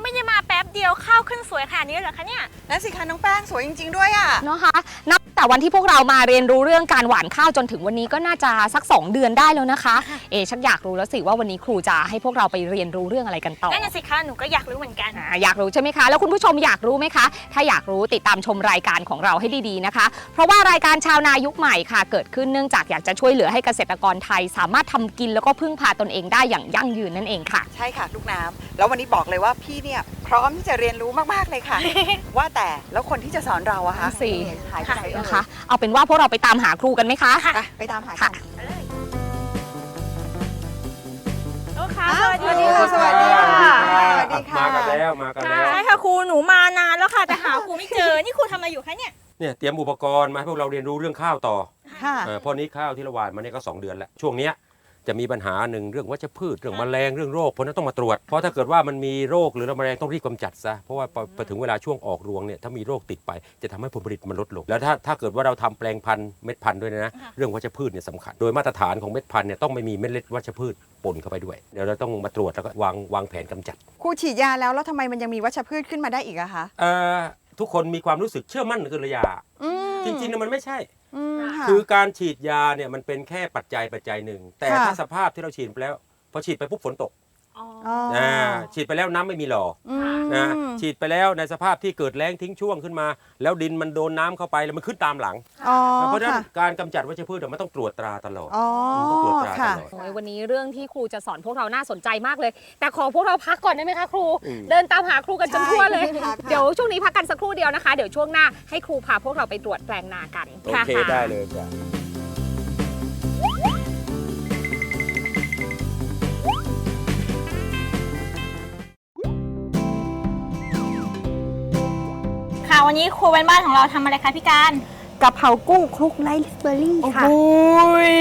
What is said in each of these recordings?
องไม่ได้มาแป๊บเดียวข้าวขึ้นสวยขนาดนี้เหรอคะเนี่ย นั่นสิคะน้องแป้งสวยจริง ๆ ด้วยอะ เนาะคะ นับ แต่วันที่พวกเรามาเรียนรู้เรื่องการหว่านข้าวจนถึงวันนี้ก็น่าจะสัก 2 เดือนได้แล้วนะคะ เอชักอยากรู้แล้วสิว่าวันนี้ครูจะให้พวกเราไปเรียนรู้เรื่องอะไรกันต่อนั่นน่ะสิคะหนูก็อยากรู้เหมือนกัน อ่าอยากรู้ใช่ไหมคะแล้วคุณผู้ชมอยากรู้ไหมคะ ถ้าอยากรู้ติดตามชมรายการของเราให้ดีๆนะคะ เพราะว่ารายการชาวนายุคใหม่ค่ะ เกิดขึ้นเนื่องจากอยากจะช่วยเหลือให้เกษตรกรไทย สามารถทำกินแล้วก็พึ่งพาตนเองได้อย่างยั่งยืนนั่นเองค่ะ ใช่ค่ะลูกน้ำแล้ววันนี้บอกเลยว่าพี่เนี่ยพร้อมที่จะเรียนรู้มากๆเลยค่ะ ว่าแต่แล้วคนที่จะสอนเราอะคะนั่นสิ หายไปไหนเอ่ยนะคะ เอาเป็นว่าพวกเราไปตามหาครูกันไหมคะ ไปไปตามหากันลูกค้าอ้าวสวัสดีสวัสดีค่ะค่ะ สวัสดีค่ะ มากันแล้วมากันแล้วใช่ค่ะครูหนูมานานแล้วค่ะแต่หาครูไม่เจอ นี่ครูทำอะไรอยู่คะเนี่ยเนี่ยเตรียมอุปกรณ์มาให้พวกเราเรียนรู้เรื่องข้าวต่อค่ะ เออเพราะนี้ข้าวที่เราหว่านมาเนี่ยก็สองเดือนแล้วช่วงเนี้ย จะมีปัญหาหนึ่งเรื่องวัชพืชเรื่องแมลงเรื่องโรคเพราะฉะนั้นต้องมาตรวจ เพราะถ้าเกิดว่ามันมีโรคหรือแมลงต้องรีบกำจัดซะเพราะว่าพอพอถึงเวลาช่วงออกรวงเนี่ยถ้ามีโรคติดไป จะทำให้ผลผลิตมันลดลง แล้วถ้าถ้าเกิดว่าเราทำแปลงพันธุ์เม็ดพันธุ์ด้วยนะเรื่องวัชพืชเนี่ยสำคัญ โดยมาตรฐานของเม็ดพันธุ์เนี่ยต้องไม่มีเม็ดเล็ดวัชพืชปนเข้าไปด้วยเดี๋ยวเราต้องมาตรวจแล้วก็วางวางแผนกำจัด ครูฉีดยาแล้วแล้วทำไมมันยังมีวัชพืชขึ้นมาได้อีกอะคะเอ่อทุกคนมีความรู้สึกเชื่อมั่นในระยะอืม จริงๆนะมันไม่ใช่ อืมค่ะคือการฉีดยาเนี่ยมันเป็นแค่ปัจจัยปัจจัยหนึ่ง แต่ค่ะ ถ้าสภาพที่เราฉีดไปแล้วพอฉีดไปปุ๊บฝนตกอ๋อ อ๋ออ่าฉีดไปแล้วน้ำไม่มีหล่อ อืม นะฉีดไปแล้วในสภาพที่เกิดแล้งทิ้งช่วงขึ้นมา แล้วดินมันโดนน้ำเข้าไปแล้วมันขึ้นตามหลัง อ๋อเพราะฉะนั้นค่ะการกำจัดวัชพืชเนี่ยมันต้องตรวจตราตลอดอ๋อต้องตรวจตราตค่ะลอดโอ้ยวันนี้เรื่องที่ครูจะสอนพวกเราน่าสนใจมากเลย แต่ขอพวกเราพักก่อนได้ไหมคะครูอืมเดินตามหาครูกันจนทั่วเลยใช่พักค่ะเดี๋ยวช่วงนี้พักกันสักครู่เดียวนะคะ เดี๋ยวช่วงหน้าให้ครูพาพวกเราไปตรวจแปลงนากันโอเคได้เลยจ้ะ วันนี้ครูเป็นบ้านของเราทำอะไรคะพี่การกะเพรากุ้งคลุกไรซ์เบอร์รี่ค่ะโอ้ย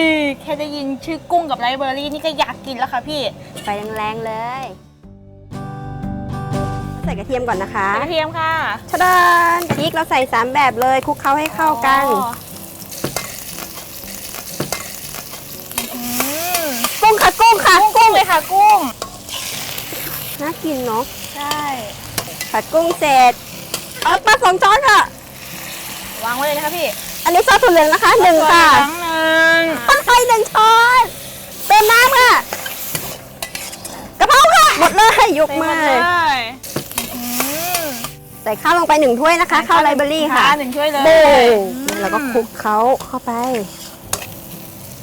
แค่ได้ยินชื่อกุ้งกับไรเบอร์รี่นี่ก็อยากกินแล้วค่ะพี่ไฟแรงๆเลย ใส่กระเทียมก่อนนะคะกระเทียมค่ะชะดานพริกเราใส่ 3 แบบเลยคลุกเคล้าให้เข้ากัน อ๋ออืมกุ้งค่ะกุ้งค่ะกุ้งเลยค่ะ กุ้งน่ากินเนาะใช่ผัดกุ้งเสร็จ เอาปลาสองช้อนค่ะ วางไว้เลยนะคะพี่อันนี้ซอสถั่วเหลืองนะคะหนึ่งค่ะครั้งหนึ่งต้นไทรหนึ่งช้อนเติมน้ำค่ะกะเพราค่ะหมดเลยยกเต็มหมมาดเลยอืมใส่ข้าวลงไปหนึ่งถ้วยนะคะข้าวไรเบอร์รี่ค่ะหนึ่งถ้วยเลยโบ้แล้วก็คลุกเขาเข้าไป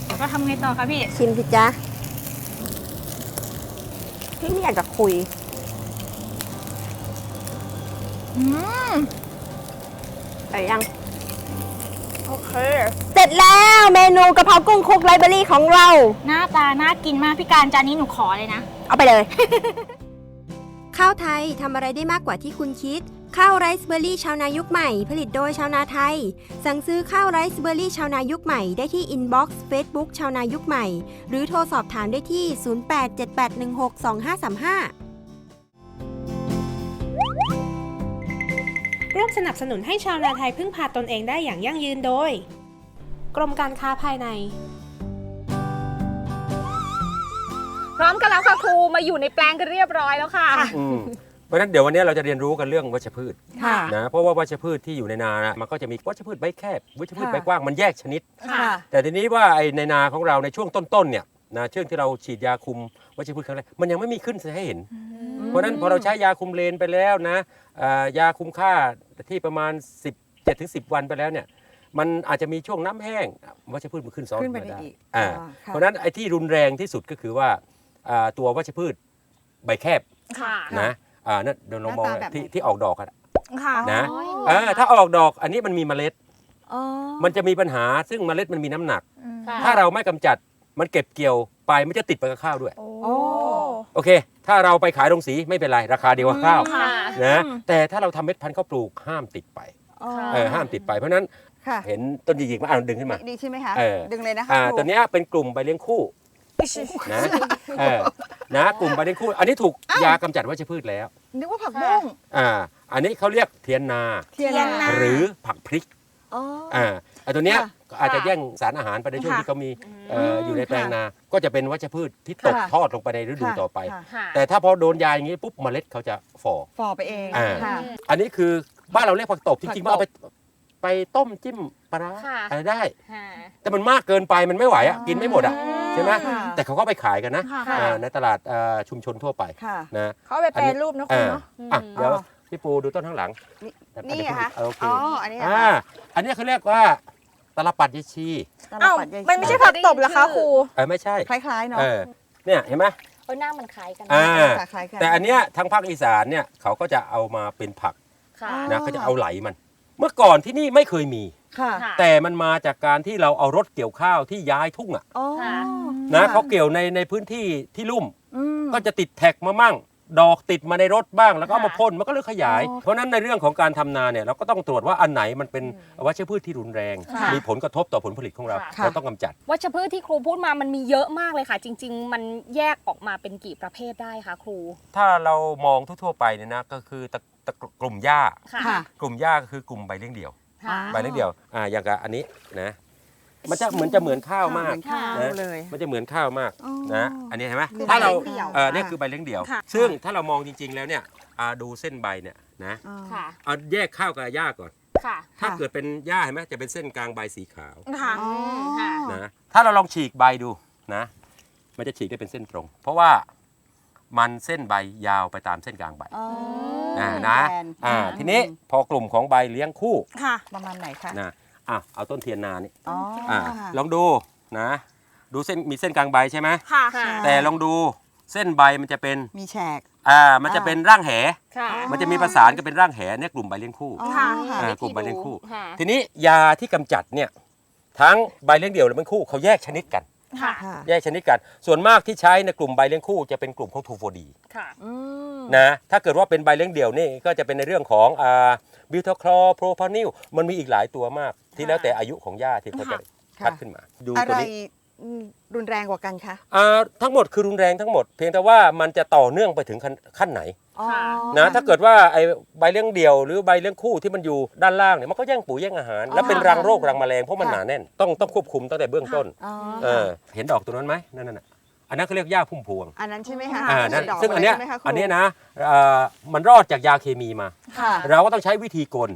แล้วก็ทำไงต่อคะพี่ชิมสิจ๊ะพี่ไม่อยากจะคุย อืมไปยัง โอเค เสร็จแล้วเมนูกะเพรากุ้งคลุกไรเบอรี่ของเรา หน้าตาน่ากินมากพี่การจานนี้หนูขอเลยนะ เอาไปเลย ข้าวไทยทำอะไรได้มากกว่าที่คุณคิด ข้าวไรซ์เบอร์รี่ชาวนายุคใหม่ ผลิตโดยชาวนาไทย สั่งซื้อข้าวไรซ์เบอร์รี่ชาวนายุคใหม่ได้ที่อินบ็อกซ์เฟซบุ๊กชาวนายุคใหม่ หรือโทรสอบถามได้ที่ 0878162535 ร่วมสนับสนุนให้ชาวนาไทยพึ่งพาตนเองได้อย่างยั่งยืนโดย กรมการค้าภายใน พร้อมกันแล้วค่ะครูมาอยู่ในแปลงกันเรียบร้อยแล้วค่ะ อืมเพราะฉะนั้นเดี๋ยววันนี้เราจะเรียนรู้กันเรื่องวัชพืชค่ะ นะเพราะว่าวัชพืชที่อยู่ในนานะมันก็จะมีวัชพืชใบแคบวัชพืชค่ะใบกว้างมันแยกชนิด ค่ะ แต่ทีนี้ว่าไอ้ในนาของเราในช่วงต้นๆเนี่ย นะช่วงที่เราฉีดยาคุมวัชพืชครั้งแรกมันยังไม่มีขึ้นให้เห็น เพราะฉะนั้นพอเราใช้ยาคุมเลนไปแล้วนะอ่ายาคุมค่าที่ประมาณ 17ถึง10 วันไปแล้วเนี่ยมันอาจจะมีช่วงน้ำแห้งวัชพืชมันขึ้นซ้อนขึ้นไปมาได้อีกอ่าอ๋อค่ะเพราะฉะนั้นไอ้ที่รุนแรงที่สุดก็คือว่าอ่าตัววัชพืชใบแคบค่ะนะอ่านั่นเดี๋ยวเรามองหน้าตาแบบที่ไหน ที่ออกดอกอะ ค่ะนะ อ๋อเออถ้าออกดอกอันนี้มันมีเมล็ด อ๋อมันจะมีปัญหาซึ่งเมล็ดมันมีน้ำหนักค่ะ ถ้าเราไม่กำจัด มันเก็บเกี่ยวไปมันจะติดไปกับข้าวด้วยโอ้โอ้ โอเค ถ้าเราไปขายโรงสีไม่เป็นไร ราคาเดียวกับข้าวค่ะ นะแต่ถ้าเราทำเม็ดพันธุ์ข้าวปลูกห้ามติดไปอ๋อเออห้ามติดไปเพราะฉะนั้นค่ะเห็นต้นหยิกๆมาอ่านดึงขึ้นมา ดีใช่ไหมคะ เออ ดึงเลยนะคะอ่าครูตัวเนี้ยเป็นกลุ่มใบเลี้ยงคู่นะเออนะกลุ่มใบเลี้ยงคู่ อันนี้ถูกยากำจัดวัชพืชแล้วนึกว่าผักบุ้งอ่าอันนี้เขาเรียกเทียนนา เทียนนา หรือผักพริกอ๋อ อ่าไอ้ตัวเนี้ยค่ะก็ อาจจะแย่งสารอาหารไปในช่วงที่เขามีเอ่ออยู่ในแปลงนา ก็จะเป็นวัชพืชที่ตกค่ะ ทอดลงไปในฤดูค่ะต่อไป ค่ะค่ะ แต่ถ้าพอโดนยาอย่างนี้ปุ๊บเมล็ดเขาจะฝ่อ ฝ่อไปเองอ่า ค่ะ อันนี้คือบ้านเราเรียกผักตบจริงๆผัว่ากตบเอาไปไปต้มจิ้มปลาร้าค่ะ อะไรได้ ค่ะ แต่มันมากเกินไปมันไม่ไหวอะกินไม่หมดอะ ใช่ไหม ค่ะแต่เขาก็ไปขายกันนะค่ะ อ่าในตลาดเอ่อชุมชนทั่วไปค่ะ นะ เขาเอาไปแปรรูปนะคุณอ่าเนาะ อะเดี๋ยวอ๋อพี่ปูดูต้นข้างหลังนี่อ่นี่เดี๋ยวเหรอคะเอาโอเคอ๋อ อันนี้เหรออ่าคะอันนี้เขาเรียกว่า ตลปัดยชี ตลอ้าวปัดยายมันไม่ใช่ผักตบเหรอคะครู เออไม่ใช่ คล้ายๆเนาะเออ เนี่ยเห็นไหม เออหน้ามันคล้ายกันอ่า คล้ายๆกัน แต่อันเนี้ยทางภาคอีสานเนี่ยเขาก็จะเอามาเป็นผักค่ะอ๋อนะเขาจะเอาไหลมัน เมื่อก่อนที่นี่ไม่เคยมี ค่ะค่ะ แต่มันมาจากการที่เราเอารถเกี่ยวข้าวที่ย้ายทุ่งอะอ๋อค่ะ นะเขาเกี่ยวในในพื้นที่ที่ลุ่ม อืมก็จะติดแท็กมามั่ง ดอกติดมาในรถบ้างแล้วก็เอามาค่ะพ่นมันก็เลยขยายอ๋อเพราะฉะนั้นในเรื่องของการทำนาเนี่ยเราก็ต้องตรวจว่าอันไหนมันเป็นวัชพืชที่รุนแรง ค่ะมีผลกระทบต่อผลผลิตของเราค่ะ เราต้องกำจัด วัชพืชที่ครูพูดมามันมีเยอะมากเลยค่ะ จริง ๆ มันแยกออกมาเป็นกี่ประเภทได้คะครูถ้าเรามองทั่วๆไปเนี่ยนะก็คือตะตะกลุ่มหญ้า ค่ะ ค่ะ กลุ่มหญ้าก็คือกลุ่มใบเลี้ยงเดี่ยว ค่ะ ใบเลี้ยงเดี่ยวอ่าอย่างกับอันนี้นะ มันจะเหมือนจะเหมือนข้าวมากเหมือนข้าวนะ เลย มันจะเหมือนข้าวมากอ๋อนะ อันนี้เห็นไหมคือถ้าเราใบเลี้ยงเดี่ยว เออเนี่ยคือใบเลี้ยงเดี่ยว ค่ะ ซึ่งถ้าเรามองจริง ๆ แล้วเนี่ยอ่าดูเส้นใบเนี่ยนะอ๋อ ค่ะ เอาแยกข้าวกับหญ้าก่อน ค่ะถ้าค่ะ เกิดเป็นหญ้าเห็นไหมจะเป็นเส้นกลางใบสีขาวค่ะอ๋อค่ะนะถ้าเราลองฉีกใบดูนะ มันจะฉีกได้เป็นเส้นตรง เพราะว่ามันเส้นใบยาวไปตามเส้นกลางใบอ๋อนะนะแบนอ่าทีนี้พอกลุ่มของใบเลี้ยงคู่ค่ะ ประมาณไหนคะ นะ อะเอาต้นเทียนนานี่อ๋ออ่าค่ะลองดูนะ ดูเส้นมีเส้นกลางใบใช่ไหมค่ะ ค่ะแต่ลองดูเส้นใบมันจะเป็นมีแฉก อ่ามันจะเป็นร่างแห ค่ะมันจะมีประสานกันเป็นร่างแหเนี่ยกลุ่มใบเลี้ยงคู่ อ๋อค่ะค่ะ อ่า กลุ่มใบเลี้ยงคู่ ค่ะทีนี้ยาที่กำจัดเนี่ยทั้งใบเลี้ยงเดี่ยวและเป็นคู่เขาแยกชนิดกัน ค่ะ ค่ะ แยกชนิดกันส่วนมากที่ใช้ในกลุ่มใบเลี้ยงคู่จะเป็นกลุ่มของทูโฟดีค่ะ อืม นะถ้าเกิดว่าเป็นใบเลี้ยงเดี่ยวนี่ก็จะเป็นในเรื่องของอ่าบิวทาคลอโพรพานิลมันมีอีกหลายตัวมาก ที่แล้วแต่อายุของหญ้าที่เขาจะค่ะคัดขึ้นมา ดูอะตัวไรนี้อืมรุนแรงกว่ากันคะอ่าทั้งหมดคือรุนแรงทั้งหมด เพียงแต่ว่ามันจะต่อเนื่องไปถึงขั้นขั้นไหนอ๋อ นะถ้าเกิดว่าไอ้ใบเลี้ยงเดี่ยวหรือใบเลี้ยงคู่ที่มันอยู่ด้านล่างเนี่ยมันก็แย่งปุ๋ยแย่งอาหาร แล้วเป็นรังโรครังแมลงเพราะมันหนาแน่นต้องต้องควบคุมตั้งแต่เบื้องต้น อ๋อเออเห็นดอกตัวนั้นไหมนั่นน่ะอันนั้นเขาเรียกหญ้าพุ่มพวงอันนั้นใช่ไหมคะอ่านั่นดกซึ่งอันเนี้ยใช่ไหมคะครูอันเนี้ยนะเอ่อมันรอดจากยาเคมีมา ค่ะ เราก็ต้องใช้วิธีกล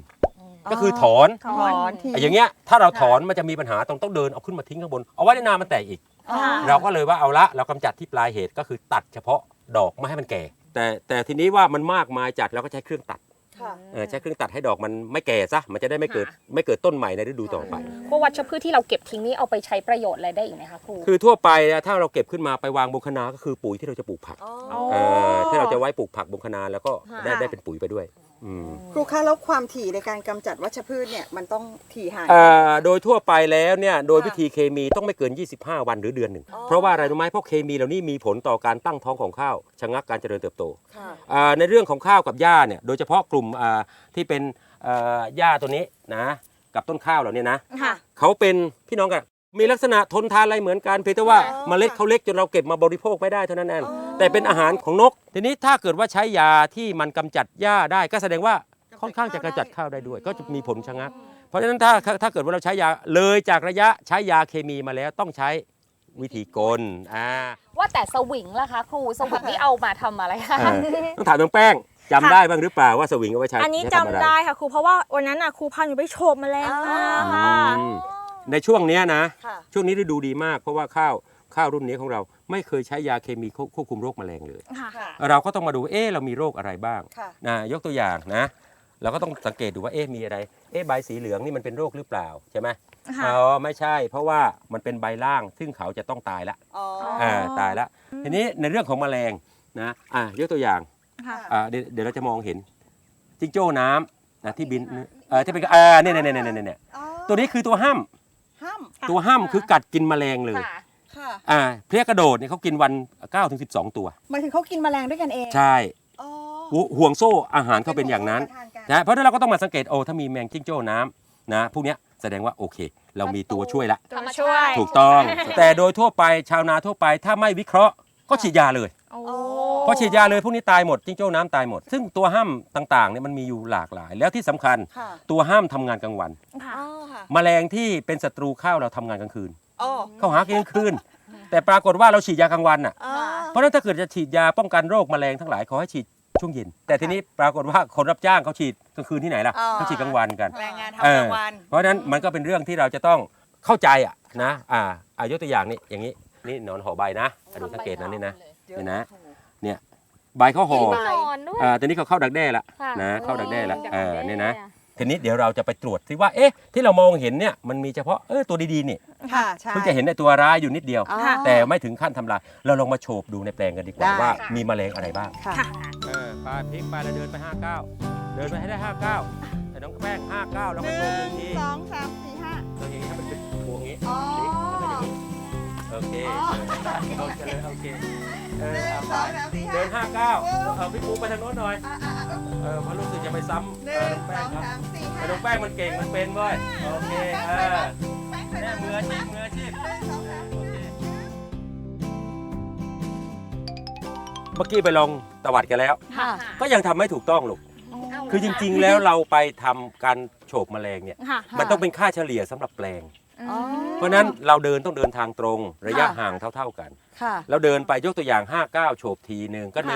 ก็คือถอนถอนทีไอ้อย่างเงี้ยถ้าเราถอนมันจะมีปัญหาต้องต้องเดินเอาขึ้นมาทิ้งข้างบนเอาไว้ในนามันแตกอีกอ๋อเราก็เลยว่าเอาละเรากำจัดที่ปลายเหตุก็คือตัดเฉพาะดอกไม่ให้มันแก่ แต่แต่ทีนี้ว่ามันมากมายจัดเราก็ใช้เครื่องตัดค่ะ เออใช้เครื่องตัดให้ดอกมันไม่แก่ซะมันจะได้ไม่เกิดไม่เกิดต้นใหม่ในฤดูต่อไป พวกวัชพืชที่เราเก็บทิ้งนี่เอาไปใช้ประโยชน์อะไรได้อีกไหมคะครู คือทั่วไปนะถ้าเราเก็บขึ้นมาไปวางบนคะนาก็คือปุ๋ยที่เราจะปลูกผักอ๋อ เออที่เราจะไว้ปลูกผักบนคะนาแล้วก็ได้ค่ะ ได้เป็นปุ๋ยไปด้วย อืมครูคะแล้วความถี่ในการกำจัดวัชพืชเนี่ยมันต้องถี่ห่างเอ่อโดยทั่วไปแล้วเนี่ยโดยค่ะวิธีเคมีต้องไม่เกิน 25 วันหรือเดือนหนึ่ง อ๋อ เพราะว่าอะไรรู้ไหมเพราะเคมีเหล่านี้มีผลต่อการตั้งท้องของข้าวชะงักการเจริญเติบโต ค่ะ อ่าในเรื่องของข้าวกับหญ้าเนี่ยโดยเฉพาะกลุ่มอ่าที่เป็นอ่าหญ้าตัวนี้นะกับต้นข้าวเหล่านี้นะค่ะ เขาเป็นพี่น้องกัน มีลักษณะทนทานอะไรเหมือนกันเพียงแต่ว่าอ๋อเมล็ดเขาเล็กจนเราเก็บมาบริโภคไม่ได้เท่านั้นเองอ๋อแต่เป็นอาหารของนก ทีนี้ถ้าเกิดว่าใช้ยาที่มันกำจัดหญ้าได้ ก็แสดงว่าค่อนข้างจะกำจัดข้าวได้ด้วย ก็จะมีผลชะงัก เพราะฉะนั้นถ้าถ้าเกิดว่าเราใช้ยาเลยจากระยะใช้ยาเคมีมาแล้วต้องใช้วิธีกลอ่าว่าแต่สวิงล่ะคะครูสวิงนี่เอามาทำอะไรคะอ่าต้องถามน้องแป้งจำได้บ้างหรือเปล่าว่าสวิงเอาไว้ใช้อันนี้ใช้จำทำอะไรได้ค่ะครูเพราะว่าวันนั้นน่ะครูพาหนูไปโฉบแมลงมาค่ะอืม ในช่วงเนี้ยนะ ค่ะ ช่วงนี้ฤดูดีมาก เพราะว่าข้าวข้าวรุ่นนี้ของเราไม่เคยใช้ยาเคมีควบควบคุมโรคแมลงเลย ค่ะ ค่ะ เราก็ต้องมาดูเอ๊ะเรามีโรคอะไรบ้างค่ะ นะยกตัวอย่างนะ เราก็ต้องสังเกตดูว่าเอ๊ะมีอะไร เอ๊ะใบสีเหลืองนี่มันเป็นโรคหรือเปล่าใช่ไหมค่ะ อ๋อไม่ใช่ เพราะว่ามันเป็นใบล่างซึ่งเขาจะต้องตายละอ๋ออ่าตายละทีนี้ในเรื่องของแมลงนะอะยกตัวอย่าง ค่ะ อ่าเดี๋ยวเดี๋ยวเราจะมองเห็นจิงโจ้น้ำนะที่บินเออที่เป็นอ่าเนี่ยเนี่ยเนี่ยเนี่ยเนี่ยอ๋อตัวนี้คือตัวห้าม ห้ามตัวห้ามคือกัดกินแมลงเลย ค่ะ ค่ะอ่าเพลี้ยกระโดดเนี่ยเขากินวัน9ถึง12 ตัว หมายถึงเขากินแมลงด้วยกันเองใช่อ๋อห่วห่วงโซ่อาหารเขาเป็นอย่างนั้นทานกันนะเพราะฉะนั้นเราก็ต้องมาสังเกตโอ้ถ้ามีแมงจิ้งโจ้น้ำนะพวกเนี้ยแสดงว่าโอเค เรามีตัวช่วยละ ธรรมช่วชายติ ถูกต้อง แต่โดยทั่วไปชาวนาทั่วไปถ้าไม่วิเคราะห์ ก็ฉีดยาเลย โอ้ พอฉีดยาเลยพวกนี้ตายหมดจิ้งโจ้น้ำตายหมด ซึ่งตัวห้ามต่างๆเนี่ยมันมีอยู่หลากหลาย แล้วที่สำคัญค่ะตัวห้ามทำงานกลางวัน ค่ะ อ๋อค่ะแมลงที่เป็นศัตรูข้าวเราทำงานกลางคืนโอ้เข้าหากินกลางคืน แต่ปรากฏว่าเราฉีดยากลางวันอะอ่าเพราะฉะนั้นถ้าเกิดจะฉีดยาป้องกันโรคแมลงทั้งหลายขอให้ฉีดช่วงเย็น แต่ทีนี้ปรากฏว่าคนรับจ้างเขาฉีดกลางคืนที่ไหนล่ะอ๋อเขาฉีดกลางวันกันแรงงานเออกทำลางวันเพราะฉะนั้นมันก็เป็นเรื่องที่เราจะต้องเข้าใจอะนะอ่าอายกตัวอย่างนี่อย่างนี้ นี่หนอนห่อใบนะอะดูสังเกตนะนี่นะนี่นะเนี่ยใบเขาห่อนอนด้วยอ่าทีนี้เขาเข้าดักแด้ละค่ะนะเข้าดักแด้ละดักเออแด้เนี่ยนะ ทีนี้เดี๋ยวเราจะไปตรวจซิว่าเอ๊ะที่เรามองเห็นเนี่ยมันมีเฉพาะเออตัวดีๆนี่ค่ะใช่เพิ่งจะเห็นในตัวร้ายอยู่นิดเดียว อ๋อ แต่ไม่ถึงขั้นทำลาย เราลองมาโฉบดูในแปลงกันดีกว่าได้ ว่ามีแมลงอะไรบ้าง ค่ะ เออไปพลิกไปแล้วเดินไป 59 เดินไปให้ได้ 59 แต่น้องแป้ง 59 แล้วก็โชว์หนึ่งทีสองสามสี่ห้าตัวอย่างนี้ให้มันเป็นพวงอย่างนี้ อ๋อ โอเคโอเคเลยโอเคเออเอาไปเดิน59เอาพี่ปูไปทางโน้นหน่อยเออเพราะรู้สึกจะไปซ้ำเออน้องแป้งครับแต่น้องแป้งมันเก่งมันเป็นเว้ยโอเคเออแน่มืออาชีพมืออาชีพโอเคเมื่อกี้ไปลองตวัดกันแล้วค่ะก็ยังทำไม่ถูกต้องลูกคือจริง ๆ แล้วเราไปทำการโฉบแมลงเนี่ยค่ะมันต้องเป็นค่าเฉลี่ยสำหรับแปลง อ๋อเพราะฉะนั้นเราเดินต้องเดินทางตรงระยะค่ะ ห่างเท่า ๆกัน ค่ะเราเดินไปยกตัวอย่าง 59 โฉบทีหนึ่งก็1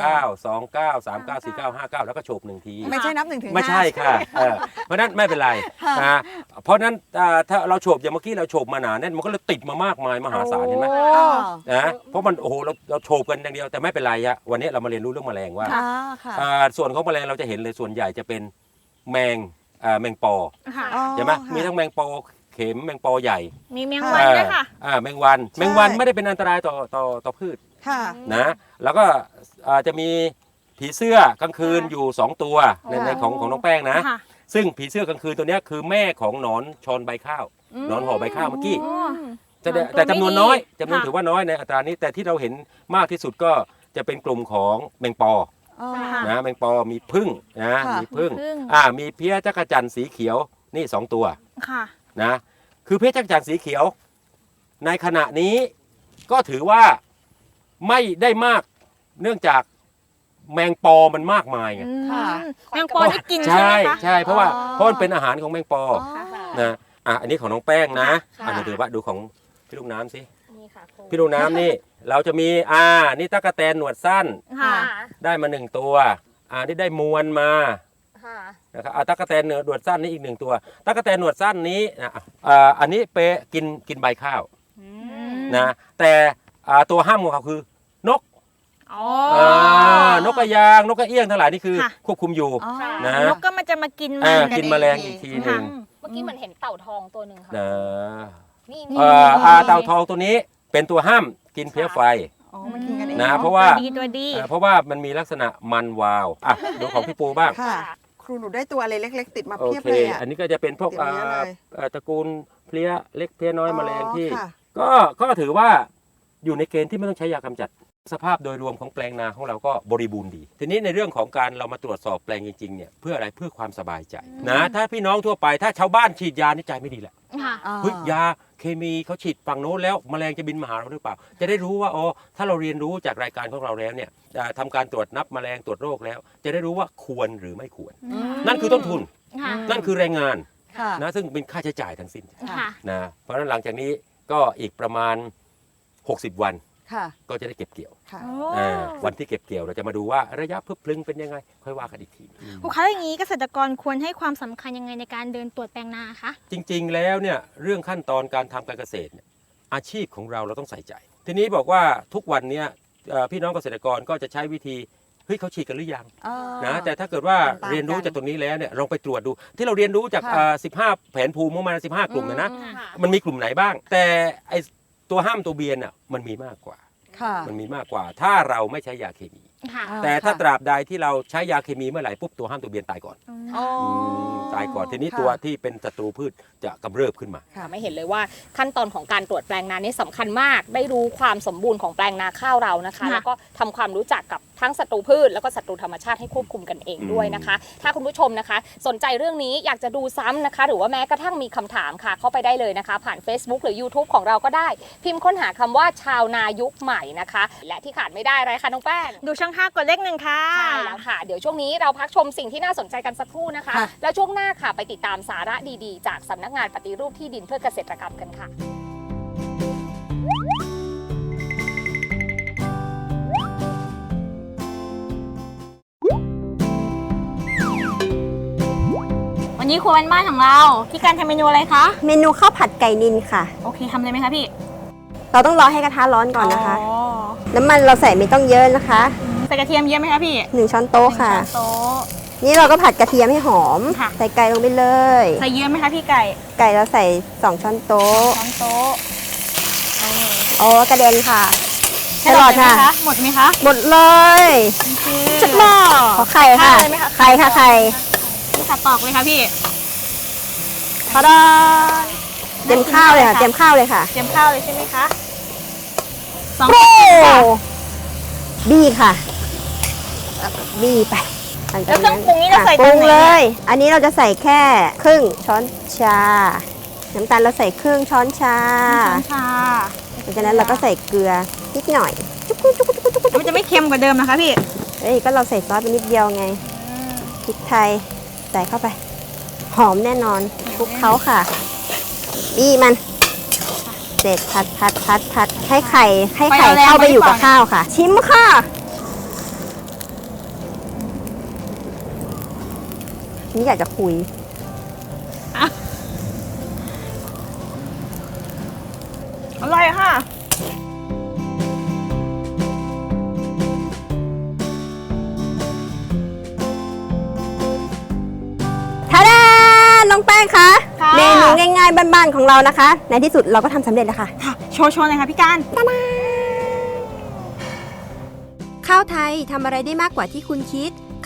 9 2 9 3 9 4 9 5 9แล้วก็โฉบหนึ่งที ไม่ใช่นับหนึ่งถึงไม่ใช่ห้า ค่ะเออเพราะฉะนั้นไม่เป็นไรค่ะนะเพราะฉะนั้นอ่าถ้าเราโฉบอย่างเมื่อกี้เราโฉบมาหนาแน่นมันก็เลยติดมามากมายมหาศาลเห็นไหมอ๋อนะเพราะมันโอ้โหเราเราโฉบกันอย่างเดียวแต่ไม่เป็นไรฮะวันนี้เรามาเรียนรู้เรื่องแมลงว่าอ่าค่ะอ่าส่วนของแมลงเราจะเห็นเลยส่วนใหญ่จะเป็นแมงอ่าแมงปอค่ะ อ๋อใช่ไหมค่ะ มีทั้งแมงปอเข็มแมงปอใหญ่มีแมงวันด้วยค่ะ อ่าแมงวันใช่แมงวันไม่ได้เป็นอันตรายต่อต่อต่อพืชค่ะ นะแล้วก็อ่าจะมีผีเสื้อกลางคืนอยู่ 2 ตัวในค่ะในของของน้องแป้งนะ ค่ะซึ่งผีเสื้อกลางคืนตัวเนี้ยคือแม่ของหนอนชอนใบข้าว หนอนห่อใบข้าวเมื่อกี้อ๋อแต่แต่หนอนตัวแต่จำนวนน้อยจำนวนค่ะ ถือว่าน้อยในอัตรานี้ แต่ที่เราเห็นมากที่สุดก็จะเป็นกลุ่มของแมงปออ๋อ ค่ะ นะแมงปอมีพึ่งนะค่ะ มีพึ่งพึ่ง อ่ามีเพี้ยจักรจันทร์สีเขียวนี่สองตัว ค่ะ นะคือเพี้ยจักรจันทร์สีเขียว ในขณะนี้ก็ถือว่าไม่ได้มากเนื่องจากแมงปอมันมากมายไงค่ะแมงปอที่กินใช่ใช่ไหมคะใช่เพราะว่าอ๋อเพราะมันเป็นอาหารของแมงปออ๋อนะอะอันนี้ของน้องแป้งนะค่ะอะเดี๋ยวถือว่าดูของพี่ลูกน้ำสินี่ค่ะครูพี่ลูกน้ำนี่ เราจะมีอ่านี่ตั๊กแตนหนวดสั้น ค่ะ ได้มาหนึ่งตัว อ่านี่ได้มวลมาค่ะ นะครับอ่าตั๊กแตนหนวดสั้นนี่อีกหนึ่งตัวตั๊กแตนหนวดสั้นนี้นะอ่าอันนี้เปะกินกินใบข้าวนะแต่อ่าตัวห้ามของเขาคือนกอ๋ออ่านกกระยางนกกระเอี้ยงทั้งหลายนี่คือค่ะ ควบคุมอยู่ อ๋อนะ นกก็มันจะมากินอ่ามันกินแมลงอีกทีหนึ่งเมื่อกี้เหมือนเห็นเต่าทองตัวหนึ่งค่ะ นะนี่เอ่ออ่าเต่าทองตัวนี้เป็นตัวห้ามกินเพี้ยไฟ อ๋อมันกินกันเองนะ เพราะว่า ตัวดีตัวดี เอ่อเพราะว่ามันมีลักษณะมันวาวอะดูของพี่ปูบ้าง ค่ะ ค รูหนูได้ตัวอะไรเล็ก ๆ ติดมาโอเพียบเค เลยอะ อันนี้ก็จะเป็นพวกเดี๋ยวอ่าเยอะเลยเอ่อตระกูลเพลี้ยเล็กเพลี้ยน้อยแมลงที่ ค่ะ ก็ก็ถือว่าอยู่ในเกณฑ์ที่ไม่ต้องใช้ยากำจัด สภาพโดยรวมของแปลงนาของเราก็บริบูรณ์ดี ทีนี้ในเรื่องของการเรามาตรวจสอบแปลงจริงๆเนี่ยเพื่ออะไรเพื่อความสบายใจนะถ้าพี่น้องทั่วไปถ้าชาวบ้านฉีดยานี่ใจไม่ดีแหละค่ะเฮ้ยยาเคมีเขาฉีดฝั่งโน้นแล้วแมลงจะบินมาหาเราหรือเปล่า จะได้รู้ว่าอ๋อถ้าเราเรียนรู้จากรายการของเราแล้วเนี่ยอ่าทำการตรวจนับแมลงตรวจโรคแล้ว จะได้รู้ว่าควรหรือไม่ควร นั่นคือต้นทุนค่ะนั่นคือแรงงานค่ะนะซึ่งเป็นค่าใช้จ่ายทั้งสิ้นค่ะนะเพราะฉะนั้นหลังจากนี้ก็อีกประมาณ 60 วัน ค่ะก็จะได้เก็บเกี่ยวค่ะอ่าวันที่เก็บเกี่ยวเราจะมาดูว่าระยะพึบพลึงเป็นยังไง ค่อยว่ากันอีกทีครูคะอย่างนี้เกษตรกรควรให้ความสำคัญยังไงในการเดินตรวจแปลงนาคะ จริงๆ แล้วเนี่ยเรื่องขั้นตอนการทำการเกษตรเนี่ยอาชีพของเราเราต้องใส่ใจ ทีนี้บอกว่าทุกวันเนี้ยเอ่อพี่น้องเกษตรกรก็จะใช้วิธีเฮ้ยเขาฉีดกันหรือยังอ๋อนะแต่ถ้าเกิดว่าตามๆเรียนรู้จากตรงนี้แล้วเนี่ยลองไปตรวจดู ที่เราเรียนรู้จากค่ะ เอ่อ15 แผนภูมิประมาณ15 กลุ่มนะนะ อืมมันมีกลุ่มไหนบ้าง แต่ไอ ตัวห้ามตัวเบียนอะมันมีมากกว่า ค่ะ มันมีมากกว่า ถ้าเราไม่ใช้ยาเคมี ค่ะอ่าแต่ถ้าค่ะ ตราบใดที่เราใช้ยาเคมีเมื่อไหร่ปุ๊บตัวห้ามตัวเบียนตายก่อนอ๋อมตายก่อนทีนี้ค่ะตัวที่เป็นศัตรูพืชจะกำเริบขึ้นมา ค่ะไม่เห็นเลยว่าขั้นตอนของการตรวจแปลงนานี่สำคัญมาก ได้รู้ความสมบูรณ์ของแปลงนาข้าวเรานะคะ ค่ะ แล้วก็ทำความรู้จักกับทั้งศัตรูพืช แล้วก็ศัตรูธรรมชาติให้ควบคุมกันเองด้วยนะคะ ถ้าคุณผู้ชมนะคะ สนใจเรื่องนี้อยากจะดูซ้ำนะคะ หรือว่าแม้กระทั่งมีคำถามค่ะ เข้าไปได้เลยนะคะ ผ่าน Facebook หรือ YouTube ของเราก็ได้ พิมพ์ค้นหาคำว่าชาวนายุคใหม่นะคะ และที่ขาดไม่ได้อะไรคะน้องแป้ง ดูช่องห้กดเลขหนึ่งค่ะ ใช่แล้วค่ะ เดี๋ยวช่วงนี้เราพักชมสิ่งที่น่าสนใจกันสักครู่นะคะะแล้วช่วงหน้าค่ะไปติดตามสาระดีๆ จากสำนักงานปฏิรูปที่ดินเพื่อเกษตรกรรมกันค่ะ วันนี้ครัวแม่บ้านของเรา พี่การทำเมนูอะไรคะ เมนูข้าวผัดไก่นินค่ะ โอเคทำเลยไหมคะพี่เราต้องรอให้กระทะร้อนก่อนนะคะ น้ำมันเราใส่ไม่ต้องเยอะนะคะ ใส่กระเทียมเยอะไหมคะพี่หนึ่งช้อนโต๊ะค่ะ หนึ่งช้อนโต๊ะ นี่เราก็ผัดกระเทียมให้หอม ค่ะ ใส่ไก่ลงไปเลย ใส่เยอะไหมคะพี่ไก่ไก่เราใส่สองช้อนโต๊ะช้อนโต๊ะโอ้โอ้กระเด็นค่ะแครอทไหมคะหมดไหมคะหมดเลยชุดหม้อขอไข่ค่ะข้าวเลยไหมคะ ไข่ค่ะไข่พี่ขัดตอกเลยค่ะพี่พอดาเตรียมข้าวเลยค่ะเตรียมข้าวเลยค่ะเตรียมข้าวเลยใช่ไหมคะสองโอ้ค่ะบี้ค่ะ บี้ไปหลังแล้จาวกเครื่องปรุงนี้เราใส่ปรุงตอนไหนเลย อันนี้เราจะใส่แค่ครึ่งช้อนชา น้ำตาลเราใส่ครึ่งช้อนชาช้อนชาหลังจากนั้นเราก็ใส่เกลือนิดหน่อยมันจะไม่เค็มกว่าเดิมนะคะพี่เอ้ยก็เราใส่ซอสไปนิดเดียวไงพริกไทยใส่เข้าไป หอมแน่นอนคลุกเขาค่ะ บี้มัน เสร็จผัดผัดผัดผัดให้ไข่ให้ไข่ไฟแรงเข้าไปอยู่กับไว้ก่อนข้าวค่ะ ชิมค่ะ นี่อยากจะคุย อร่อยค่ะ ทาดาน้องแป้งคะ ค่ะ เมนูง่ายๆบ้านๆของเรานะคะ ในที่สุดเราก็ทำสำเร็จแล้วค่ะ ค่ะ โชว์โชว์หน่อยค่ะพี่การ ข้าวไทยทำอะไรได้มากกว่าที่คุณคิด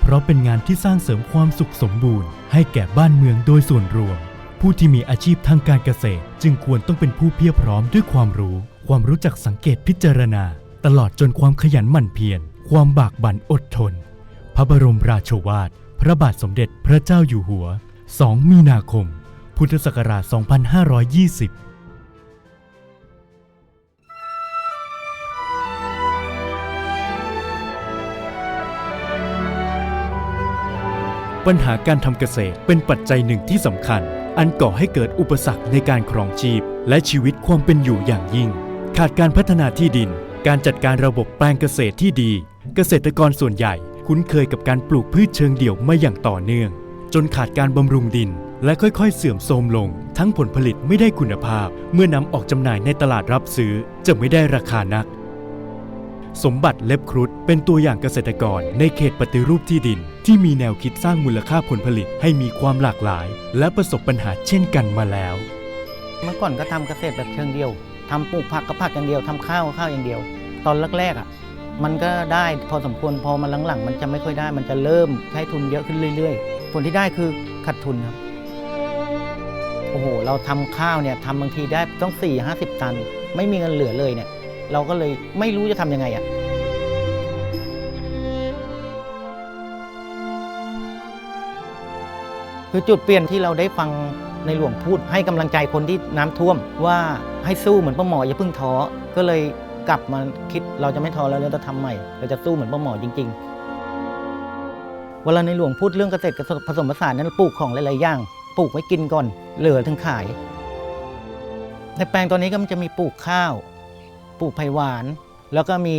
เพราะเป็นงานที่สร้างเสริมความสุขสมบูรณ์ให้แก่บ้านเมืองโดยส่วนรวม ผู้ที่มีอาชีพทางการเกษตร จึงควรต้องเป็นผู้เพียบพร้อมด้วยความรู้ ความรู้จักสังเกตพิจารณา ตลอดจนความขยันหมั่นเพียรความบากบั่นอดทน พระบรมราโชวาท พระบาทสมเด็จพระเจ้าอยู่หัว 2 มีนาคม พุทธศักราช 2520 ปัญหาการทำเกษตรเป็นปัจจัยหนึ่งที่สำคัญ อันก่อให้เกิดอุปสรรคในการครองชีพ และชีวิตความเป็นอยู่อย่างยิ่ง ขาดการพัฒนาที่ดิน การจัดการระบบแปลงเกษตรที่ดี เกษตรกรส่วนใหญ่ คุ้นเคยกับการปลูกพืชเชิงเดี่ยวมาอย่างต่อเนื่อง จนขาดการบำรุงดิน และค่อยๆ เสื่อมโทรมลง ทั้งผลผลิตไม่ได้คุณภาพ เมื่อนำออกจำหน่ายในตลาดรับซื้อจะไม่ได้ราคานัก สมบัติเล็บครุฑเป็นตัวอย่างเกษตรกรในเขตปฏิรูปที่ดิน ที่มีแนวคิดสร้างมูลค่าผลผลิตให้มีความหลากหลาย และประสบปัญหาเช่นกันมาแล้ว เมื่อก่อนก็ทำเกษตรแบบเชิงเดียวทำปลูกผักก็ผักอย่างเดียวทำข้าวก็ข้าวอย่างเดียว ตอนแรกๆอะมันก็ได้พอสมควรพอมาหลังๆ มันจะไม่ค่อยได้ มันจะเริ่มใช้ทุนเยอะขึ้นเรื่อยๆ ผลที่ได้คือขาดทุนครับ โอ้โห เราทำข้าวเนี่ยทำบางทีได้ต้อง4ี่ห้าสิบตัน ไม่มีเงินเหลือเลยเนี่ย เราก็เลยไม่รู้จะทำยังไงอะคือจุดเปลี่ยนที่เราได้ฟังในหลวงพูดให้กำลังใจคนที่น้ำท่วม ว่าให้สู้เหมือนป้าหมออย่าเพิ่งท้อก็เลยกลับมาคิดเราจะไม่ท้อแล้วเราจะทำใหม่ เราจะสู้เหมือนป้าหมอจริง ๆ เวลาในหลวงพูดเรื่องเกษตรผสมผสานนั้นปลูกของหลายๆอย่างปลูกไว้กินก่อน เหลือถึงขาย ในแปลงตอนนี้ก็มันจะมีปลูกข้าว ปลูกไผ่หวาน แล้วก็มี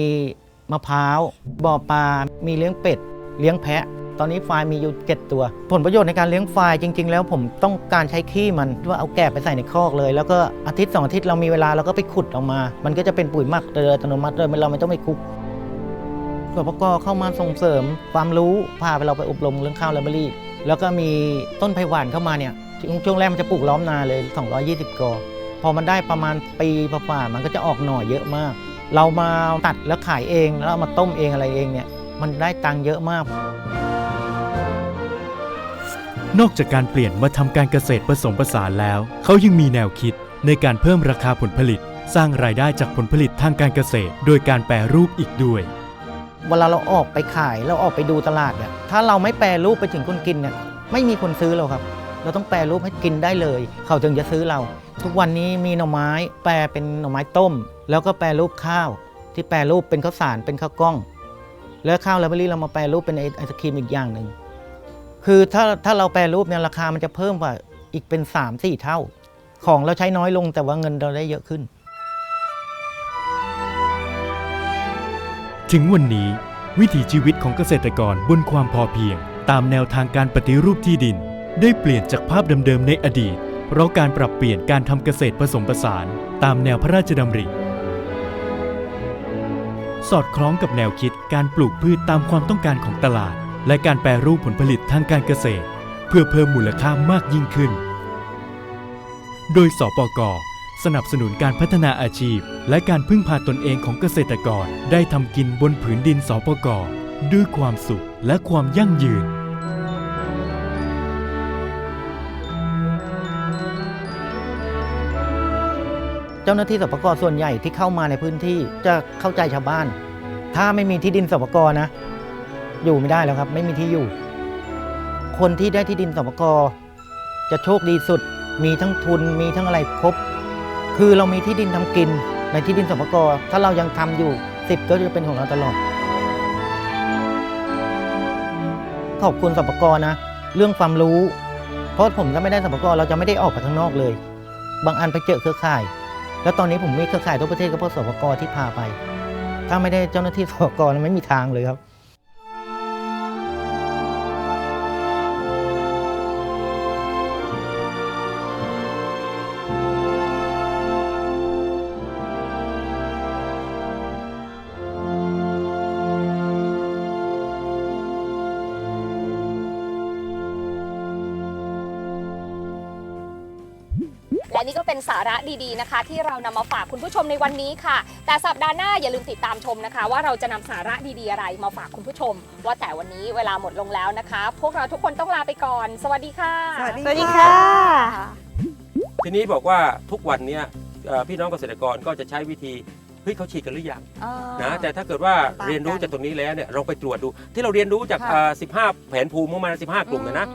มะพร้าวบ่อปลา มีเลี้ยงเป็ด เลี้ยงแพะ ตอนนี้ควายมีอยู่7ตัว ผลประโยชน์ในการเลี้ยงควายจริง ๆ แล้วผมต้องการใช้ขี้มันว่าเอาแกะไปใส่ในคอกเลย แล้วก็อาทิตย์สองอาทิตย์เรามีเวลาเราก็ไปขุดออกมา มันก็จะเป็นปุ๋ยหมักโดยอัตโนมัติเลยเราไม่ต้องไปคุกสปกเข้ามาส่งเสริมความรู้พาไปเราไปอบรมเรื่องข้าวไลบรารีแล้วก็มีต้นไผ่หวานเข้ามาเนี่ยช่วงช่วงแรกมันจะปลูกล้อมนาเลย 220 กอ พอมันได้ประมาณปีฝ่าๆมันก็จะออกหน่อเยอะมาก เรามาตัดแล้วขายเองแล้วเอามาต้มเองอะไรเองเนี่ยมันได้ตังค์เยอะมาก นอกจากการเปลี่ยนมาทำการเกษตรผสมผสานแล้ว เขายังมีแนวคิดในการเพิ่มราคาผลผลิต สร้างรายได้จากผลผลิตทางการเกษตร โดยการแปรรูปอีกด้วยเวลาเราออกไปขายเราออกไปดูตลาดเนี่ยถ้าเราไม่แปรรูปไปถึงคนกินเนี่ยไม่มีคนซื้อเราครับ เราต้องแปรรูปให้กินได้เลย เขาถึงจะซื้อเรา ทุกวันนี้มีหน่อไม้แปรเป็นหน่อไม้ต้ม แล้วก็แปรรูปข้าว ที่แปรรูปเป็นข้าวสารเป็นข้าวกล้อง แล้วข้าวไรเบอรี่เรามาแปรรูปเป็นไอไอศครีมอีกอย่างหนึ่งคือถ้าถ้าเราแปรรูปเนี่ยราคามันจะเพิ่มกว่าอีกเป็น3 4เท่า ของเราใช้น้อยลงแต่ว่าเงินเราได้เยอะขึ้น ถึงวันนี้วิถีชีวิตของเกษตรกรบนความพอเพียง ตามแนวทางการปฏิรูปที่ดิน ได้เปลี่ยนจากภาพเดิมๆในอดีต เพราะการปรับเปลี่ยนการทำเกษตรผสมผสานตามแนวพระราชดำริ สอดคล้องกับแนวคิดการปลูกพืชตามความต้องการของตลาด และการแปรรูปผลผลิตทางการเกษตร เพื่อเพิ่มมูลค่ามากยิ่งขึ้น โดยสปกสนับสนุนการพัฒนาอาชีพ และการพึ่งพาตนเองของเกษตรกร ได้ทำกินบนผืนดินสปกด้วยความสุขและความยั่งยืน จ้าหน้าที่สปกส่วนใหญ่ที่เข้ามาในพื้นที่จะเข้าใจชาวบ้าน ถ้าไม่มีที่ดินสปกนะ อยู่ไม่ได้แล้วครับ ไม่มีที่อยู่ คนที่ได้ที่ดินสปกจะโชคดีสุด มีทั้งทุนมีทั้งอะไรครบ คือเรามีที่ดินทำกินในที่ดินสปกถ้าเรายังทำอยู่สิทธิ์ก็จะเป็นของเราตลอด ขอบคุณสปกนะ เรื่องความรู้ เพราะผมถ้าไม่ได้สปกเราจะไม่ได้ออกไปข้างนอกเลย บางอันไปเจอเครือข่าย แล้วตอนนี้ผมมีเครือข่ายทั่วประเทศก็เพราะสปกที่พาไป ถ้าไม่ได้เจ้าหน้าที่สปกไม่มีทางเลยครับ ระดีๆนะคะ ที่เรานำมาฝากคุณผู้ชมในวันนี้ค่ะ แต่สัปดาห์หน้าอย่าลืมติดตามชมนะคะ ว่าเราจะนำสาระดีๆอะไรมาฝากคุณผู้ชม ว่าแต่วันนี้เวลาหมดลงแล้วนะคะ พวกเราทุกคนต้องลาไปก่อน สวัสดีค่ะ สวัสดีสวัสดีค่ะ ทีนี้บอกว่าทุกวันเนี้ยเอ่อพี่น้องเกษตรกรก็จะใช้วิธีเฮ้ยเขาฉีดกันหรือยังนะแต่ถ้าเกิดว่าตามกันเรียนรู้จากตรงนี้แล้วเนี่ยเราไปตรวจดู ที่เราเรียนรู้จากค่ะเอ่อ15 แผนภูมิประมาณ 15 กลุ่มนะนะ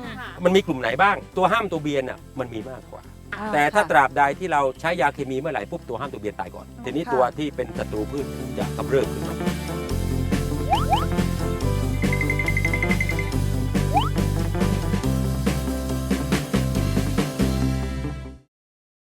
มันมีกลุ่มไหนบ้างตัวห้ามตัวเบียนน่ะมันมีมากกว่า แต่ถ้าตราบใดที่เราใช้ยาเคมีเมื่อไหร่ปุ๊บตัวห้ามตัวเบียนตายก่อน ทีนี้ตัวที่เป็นศัตรูพืชจะกำเริบขึ้นมา